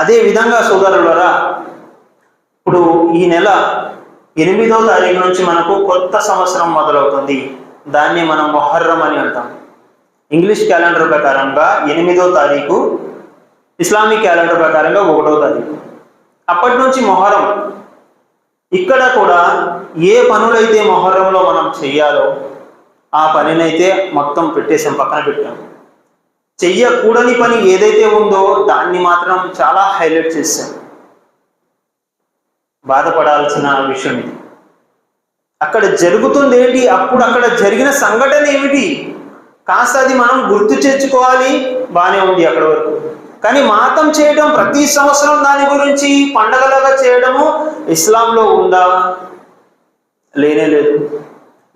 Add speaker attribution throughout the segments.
Speaker 1: అదే విధంగా సోదరులరా ఇప్పుడు ఈ నెల ఎనిమిదో తారీఖు నుంచి మనకు కొత్త సంవత్సరం మొదలవుతుంది. దాన్ని మనం మొహర్రం అని అంటాం. ఇంగ్లీష్ క్యాలెండర్ ప్రకారంగా ఎనిమిదో తారీఖు ఇస్లామిక్ క్యాలెండర్ ప్రకారంగా ఒకటో తారీఖు. అప్పటి నుంచి మొహరం ఇక్కడ కూడా ఏ పనులైతే మొహర్రంలో మనం చెయ్యాలో ఆ పనినైతే మొత్తం పెట్టేసాం పక్కన పెట్టాము చెయ్యకూడని పని ఏదైతే ఉందో దాన్ని మాత్రం చాలా హైలైట్ చేశాం బాధపడాల్సిన విషయం ఇది. అక్కడ జరుగుతుంది ఏంటి అప్పుడు అక్కడ జరిగిన సంఘటన ఏమిటి? కాస్త అది మనం గుర్తు తెచ్చుకోవాలి బాగానే ఉంది అక్కడ వరకు. కానీ మాతం చేయడం ప్రతి సంవత్సరం దాని గురించి పండగలాగా చేయడము ఇస్లాంలో ఉందా? లేనే లేదు.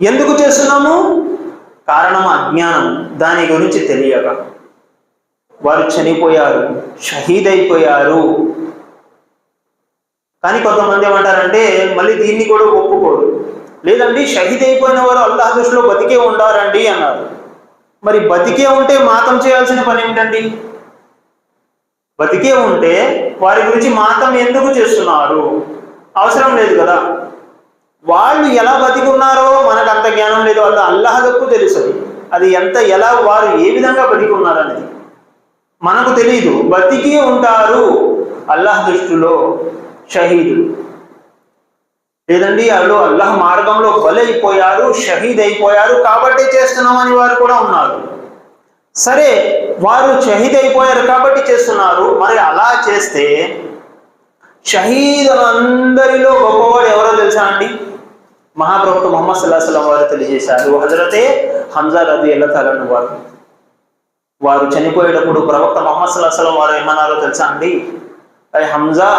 Speaker 1: ఎందుకు చేస్తున్నాము? కారణం అజ్ఞానం. దాని గురించి తెలియక. వారు చనిపోయారు షహీద్ అయిపోయారు. కానీ కొంతమంది ఏమంటారంటే మళ్ళీ దీన్ని కూడా ఒప్పుకోరు. లేదండి షహీద్ అయిపోయిన వారు అల్లాహ్ దృష్టిలో బతికే ఉండారండి అన్నారు. మరి బతికే ఉంటే మాతం చేయాల్సిన పని ఏంటండి? బతికే ఉంటే వారి గురించి మాతం ఎందుకు చేస్తున్నారు? అవసరం లేదు కదా. వాళ్ళు ఎలా బతికున్నారో మనకు అంత జ్ఞానం లేదు. వాళ్ళు అల్లాహకు తెలుసు. అది ఎంత ఎలా వారు ఏ విధంగా బతికున్నారనేది. మనకు తెలియదు బతికి ఉంటారు అల్లాహ్ దృష్టిలో షహీదులు లేదండి వాళ్ళు అల్లాహ్ మార్గంలో బలైపోయారు షహీద్ అయిపోయారు కాబట్టి చేస్తున్నామని వారు కూడా ఉన్నారు. సరే వారు షహీద్ అయిపోయారు కాబట్టి చేస్తున్నారు. మరి అలా చేస్తే షహీదులందరిలో గొప్పవాడు ఎవరో తెలుసా అండి? మహాప్రభుత్వ మొహమ్మద్ సల్లాహం వారు తెలియజేశారు. హజరతే హంజా రది ఎల్లతాలను వారు. వారు చనిపోయేటప్పుడు ప్రవక్త మొహమ్మద్ సల్లాహం వారు ఏమన్నారో తెలుసా అండి? అరే హంజా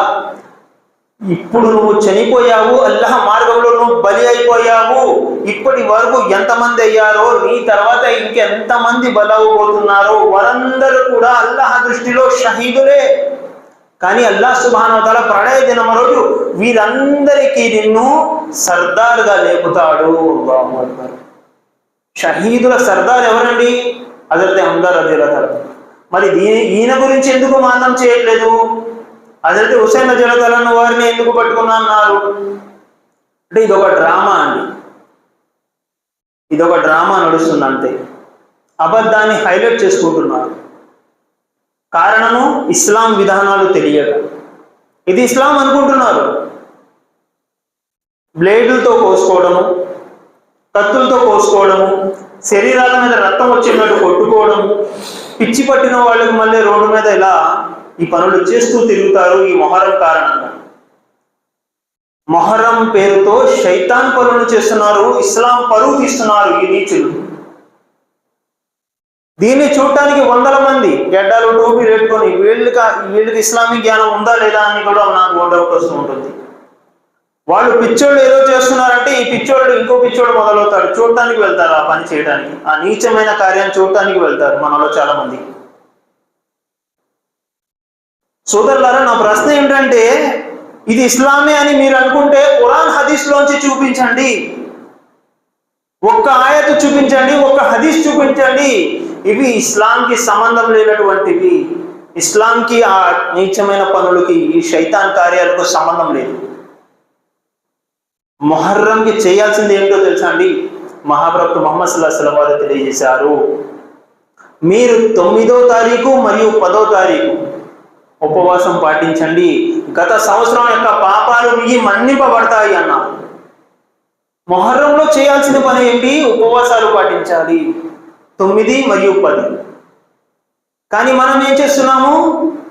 Speaker 1: ఇప్పుడు నువ్వు చనిపోయావు అల్లహ మార్గంలో నువ్వు బలి అయిపోయావు ఇప్పటి వరకు ఎంతమంది అయ్యారో నీ తర్వాత ఇంకెంతమంది బలవబోతున్నారో వారందరూ కూడా అల్లహ దృష్టిలో షహీదులే. కానీ అల్లాహ్ సుబానవతాల ప్రళయ దినం రోజు వీరందరికీ నిన్ను సర్దార్గా లేపుతాడు. షహీదుల సర్దార్ ఎవరండి? అదర్తే హందార్ అదిరతారు మరి దీని ఈయన గురించి ఎందుకు మానం చేయట్లేదు? హజరత్ హుసేన్ జలతలను వారిని ఎందుకు పట్టుకున్నా అన్నారు? అంటే ఇదొక డ్రామా అండి. ఇదొక డ్రామా నడుస్తుంది అంతే. అబద్ధాన్ని హైలైట్ చేసుకుంటున్నారు. కారణము ఇస్లాం విధానాలు తెలియక. ఇది ఇస్లాం అనుకుంటున్నారు. బ్లేడులతో కోసుకోవడము కత్తులతో కోసుకోవడము శరీరాల మీద రక్తం వచ్చినట్టు కొట్టుకోవడము పిచ్చి పట్టిన వాళ్ళకి మళ్ళీ రోడ్డు మీద ఇలా ఈ పనులు చేస్తూ తిరుగుతారు ఈ మొహరం కారణంగా. మొహరం పేరుతో శైతాన్ పనులు చేస్తున్నారు ఇస్లాం పరువు తీస్తున్నారు ఈ నీచులు. దీన్ని చూడటానికి వందల మంది గడ్డాలు టోపీ పెట్టుకొని వీళ్ళకి వీళ్ళకి ఇస్లామిక్ జ్ఞానం ఉందా లేదా అని కూడా నాకు డౌట్ వస్తూ ఉంటుంది. వాళ్ళు పిచ్చోళ్ళు ఏదో చేస్తున్నారంటే ఈ పిచ్చోళ్ళు ఇంకో పిచ్చోడు మొదలవుతాడు. చూడటానికి వెళ్తారు ఆ పని చేయడానికి. ఆ నీచమైన కార్యాన్ని చూడటానికి వెళ్తారు మనలో చాలా మంది సోదరులారా నా ప్రశ్న ఏంటంటే ఇది ఇస్లామే అని మీరు అనుకుంటే ఖురాన్ హదీస్ లోంచి చూపించండి. ఒక్క ఆయత చూపించండి ఒక్క హదీస్ చూపించండి. ఇవి ఇస్లాంకి సంబంధం లేనటువంటివి. ఇస్లాంకి ఆ నీచమైన పనులకి ఈ శైతాన్ కార్యాలకు సంబంధం లేదు. మొహర్రంకి చేయాల్సింది ఏంటో తెలుసా అండి? మహాప్రభు మొహమ్మద్ సుల్లాహం వారు తెలియజేశారు. మీరు తొమ్మిదో తారీఖు మరియు పదో తారీఖు ఉపవాసం పాటించండి. గత సంవత్సరం యొక్క పాపాలు మీ మన్నింపబడతాయి అన్నారు. మొహర్రంలో చేయాల్సిన పని ఏంటి? ఉపవాసాలు పాటించాలి. తొమ్మిది మరియు పది. కానీ మనం ఏం చేస్తున్నాము?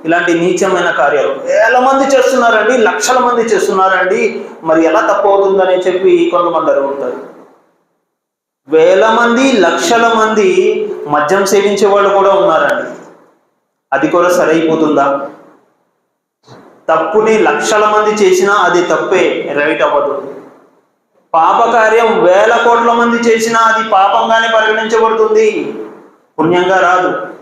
Speaker 1: ఇలాంటి నీచమైన కార్యాలు. వేల మంది చేస్తున్నారండి లక్షల మంది చేస్తున్నారండి. మరి ఎలా తప్పు అవుతుందని చెప్పి కొంతమంది అడుగుతారు. వేల మంది లక్షల మంది మద్యం సేవించే వాళ్ళు కూడా ఉన్నారండి. అది కూడా సరైపోతుందా? తప్పుని లక్షల మంది చేసినా అది తప్పే రైట్ అవ్వదు. పాపకార్యం వేల కోట్ల మంది చేసినా అది పాపంగానే పరిగణించబడుతుంది. పుణ్యంగా రాదు.